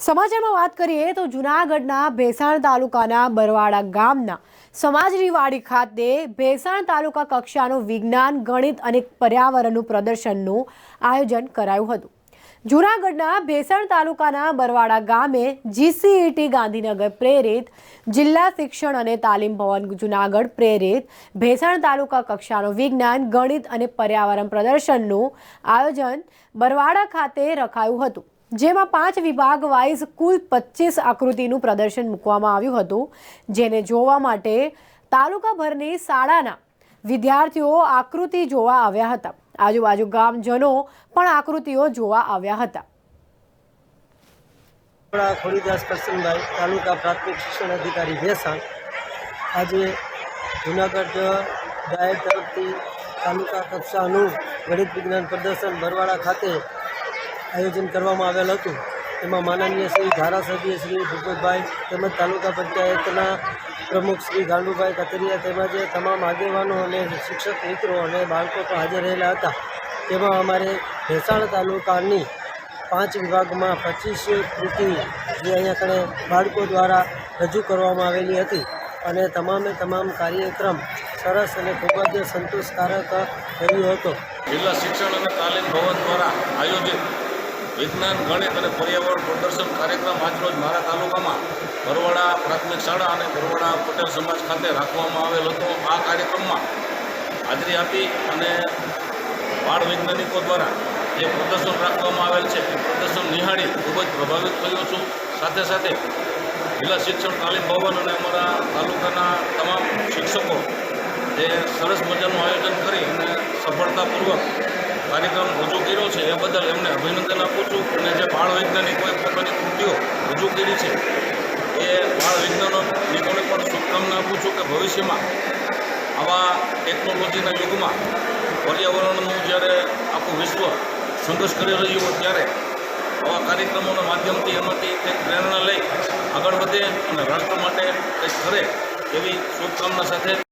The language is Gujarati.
સમાચારમાં વાત કરીએ તો જૂનાગઢના ભેસાણ તાલુકાના બરવાડા ગામના સમાજની વાડી ખાતે ભેસાણ તાલુકા કક્ષાનું વિજ્ઞાન, ગણિત અને પર્યાવરણનું પ્રદર્શનનું આયોજન કરાયું હતું. જૂનાગઢના ભેસાણ તાલુકાના બરવાડા ગામે જીસીઈટી ગાંધીનગર પ્રેરિત જિલ્લા શિક્ષણ અને તાલીમ ભવન જૂનાગઢ પ્રેરિત ભેસાણ તાલુકા કક્ષાનું વિજ્ઞાન, ગણિત અને પર્યાવરણ પ્રદર્શનનું આયોજન બરવાડા ખાતે રખાયું હતું. જેમાં પાંચ વિભાગ વાઇઝ કુલ પચીસ આકૃતિનું પ્રદર્શન મૂકવામાં આવ્યું હતું, જેને જોવા માટે તાલુકાભરની શાળાના વિદ્યાર્થીઓ આકૃતિ જોવા આવ્યા હતા. આજુબાજુ ગામજનો પણ આકૃતિઓ જોવા આવ્યા હતા. ખોડીદાસ કરશનભાઈ, તાલુકા પ્રાથમિક શિક્ષણ અધિકારી ભેસાણ. આજે જુનાગઢ ડાયર તરફથી તાલુકા કક્ષાનું ગણિત વિજ્ઞાન પ્રદર્શન બરવાડા ખાતે આયોજન કરવામાં આવેલ હતું. એમાં માનનીય શ્રી ધારાસભ્ય શ્રી ભૂપતભાઈ તેમજ તાલુકા પંચાયતના પ્રમુખ શ્રી ગાંડુભાઈ કતરિયા તેમજ તમામ આગેવાનો અને શિક્ષક મિત્રો અને બાળકો પણ હાજર રહેલા હતા. તેમાં અમારે ભેસાણ તાલુકાની પાંચ વિભાગમાં પચીસ કૃતિ જે અહીંયા કણે બાળકો દ્વારા રજૂ કરવામાં આવેલી હતી અને તમામે તમામ કાર્યક્રમ સરસ અને ખૂબ જ સંતોષકારક રહ્યો હતો. જિલ્લા શિક્ષણ અને તાલીમ ભવન દ્વારા આયોજિત વિજ્ઞાન, ગણિત અને પર્યાવરણ પ્રદર્શન કાર્યક્રમ આજરોજ મારા તાલુકામાં ભરવાડા પ્રાથમિક શાળા અને બરવાડા પટેલ સમાજ ખાતે રાખવામાં આવેલ હતો. આ કાર્યક્રમમાં હાજરી આપી અને બાળ વૈજ્ઞાનિકો દ્વારા જે પ્રદર્શન રાખવામાં આવેલ છે, એ પ્રદર્શન નિહાળી ખૂબ જ પ્રભાવિત થયો છું. સાથે સાથે જિલ્લા શિક્ષણ, તાલીમ ભવન અને અમારા તાલુકાના તમામ શિક્ષકો જે સરસ મજાનું આયોજન કરી અને સફળતાપૂર્વક કાર્યક્રમ રજૂ કર્યો છે, એ બદલ એમને અભિનંદન આપું છું. અને જે બાળ વૈજ્ઞાનિકોએ પોતાની કૃતિઓ રજૂ કરી છે, એ બાળ વૈજ્ઞાનિકોને પણ શુભકામના આપું છું કે ભવિષ્યમાં આવા ટેકનોલોજીના યુગમાં પર્યાવરણનું જ્યારે આખું વિશ્વ સંઘર્ષ કરી રહ્યું હોય ત્યારે આવા કાર્યક્રમોના માધ્યમથી એમાંથી કંઈક પ્રેરણા લઈ આગળ વધે અને રાષ્ટ્ર માટે કંઈક કરે એવી શુભકામના સાથે